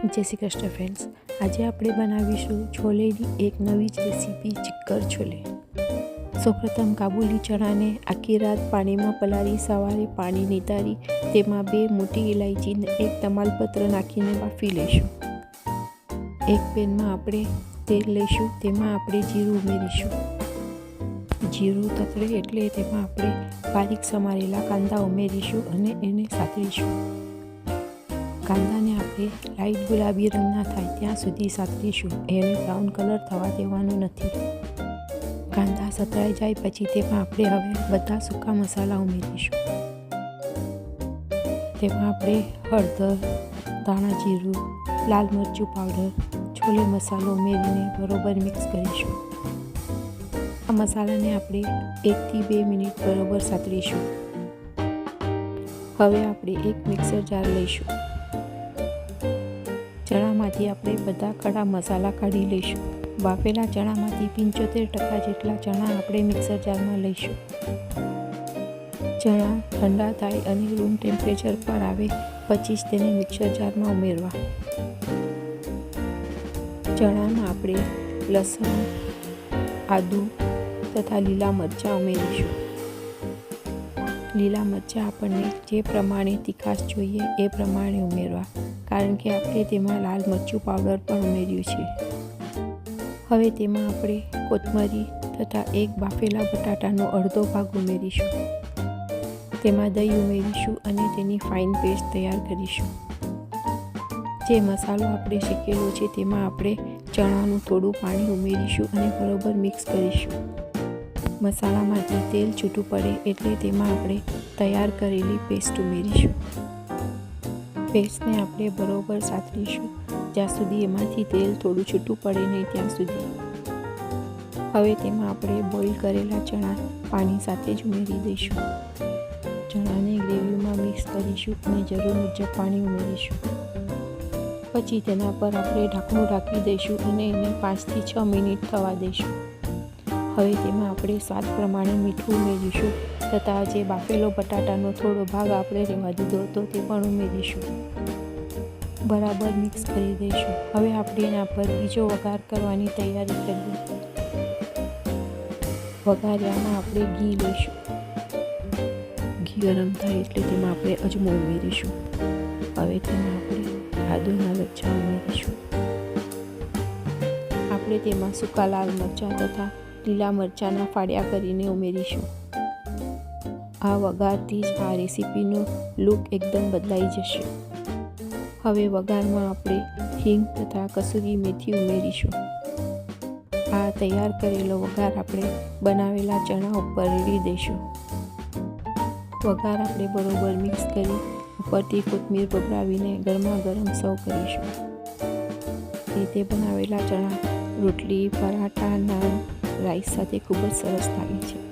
જય શ્રી કૃષ્ણ ફ્રેન્ડ્સ આજે આપણે બનાવીશું છોલેની એક નવી જ રેસીપી ચિક્કર છોલે. સૌપ્રથમ કાબુલી ચણાને આખી રાત પાણીમાં પલાળી, સવારે પાણી નિતારી, તેમાં બે મોટી ઇલાયચીને એક તમાલપત્ર નાખીને બાફી લઈશું. એક પેનમાં આપણે તેલ લઈશું, તેમાં આપણે જીરું ઉમેરીશું. જીરું તતરે એટલે તેમાં આપણે બારીક સમારેલા કાંદા ઉમેરીશું અને એને સાતરીશું. કાંદાને આપણે લાઈટ ગુલાબી રંગના થાય ત્યાં સુધી સાતરીશું એને બ્રાઉન કલર થવા દેવાનો નથી. કાંદા સતરાઈ જાય પછી તેમાં આપણે હવે બધા સૂકા મસાલા ઉમેરીશું. તેમાં આપણે હળદર, ધાણા જીરું, લાલ મરચું પાવડર છોલે મસાલો ઉમેરીને બરોબર મિક્સ કરીશું. આ મસાલાને આપણે એકથી બે મિનિટ બરોબર સાતરીશું. હવે આપણે એક મિક્સર જાર લઈશું. ચણામાંથી આપણે બધા કડા મસાલા કાઢી લઈશું. બાફેલા ચણામાંથી પંચોતેર ટકા જેટલા ચણા આપણે મિક્સર જારમાં લઈશું. ચણા ઠંડા થાય અને રૂમ ટેમ્પરેચર પર આવે પછી જ તેને મિક્સર જારમાં ઉમેરવા. ચણામાં આપણે લસણ, આદું તથા લીલા મરચાં ઉમેરીશું. લીલા મરચાં આપણને જે પ્રમાણે તીખાશ જોઈએ એ પ્રમાણે ઉમેરવા. કારણ કે આપણે તેમાં લાલ મરચું પાવડર પણ ઉમેર્યું છે. હવે તેમાં આપણે કોથમરી તથા એક બાફેલા બટાટાનો અડધો ભાગ ઉમેરીશું. તેમાં દહીં ઉમેરીશું અને તેની ફાઇન પેસ્ટ તૈયાર કરીશું. જે મસાલો આપણે શેકેલો છે તેમાં આપણે ચણાનું થોડું પાણી ઉમેરીશું અને બરોબર મિક્સ કરીશું. મસાલામાંથી તેલ છૂટું પડે એટલે તેમાં આપણે તૈયાર કરેલી પેસ્ટ ઉમેરીશું. પેસ્ટને આપણે બરોબર સાતરીશું જ્યાં સુધી એમાંથી તેલ થોડું છૂટું પડે નહીં ત્યાં સુધી. હવે તેમાં આપણે બોઇલ કરેલા ચણા પાણી સાથે જ ઉમેરી દઈશું. ચણાને ગ્રેવીમાં મિક્સ કરીશું અને જરૂર મુજબ પાણી ઉમેરીશું. પછી તેના પર આપણે ઢાંકણું ઢાંકી દઈશું અને એને પાંચથી છ મિનિટ થવા દઈશું. હવે તેમાં આપણે સ્વાદ પ્રમાણે મીઠું ઉમેરીશું. તથા જે બાફેલો બટાટાનો થોડો ભાગ આપણે રહેવા દીધો હતો તે પણ ઉમેરીશું. બરાબર મિક્સ કરી દઈશું. હવે આપણે એના પર બીજો વઘાર કરવાની તૈયારી કરીએ. વઘાર્યામાં આપણે ઘી લઈશું. ઘી ગરમ થાય એટલે તેમાં આપણે અજમો ઉમેરીશું. હવે તેમાં આપણે આદુના લચ્છા ઉમેરીશું. આપણે તેમાં સૂકા લાલ મરચાં તથા લીલા મરચાંના ફાળ્યા કરીને ઉમેરીશું. આ વઘારથી જ આ રેસીપીનો લુક એકદમ બદલાઈ જશે. હવે વઘારમાં આપણે હિંગ તથા કસૂરી મેથી ઉમેરીશું. આ તૈયાર કરેલો વઘાર આપણે બનાવેલા ચણા ઉપર રેડી દઈશું. વઘાર આપણે બરોબર મિક્સ કરી ઉપરથી કોથમીર ભભરાવીને ગરમા ગરમ સર્વ કરીશું. રીતે બનાવેલા ચણા, રોટલી, પરાઠા, નાન, રાઈસ સાથે ખૂબ જ સરસ લાગે છે.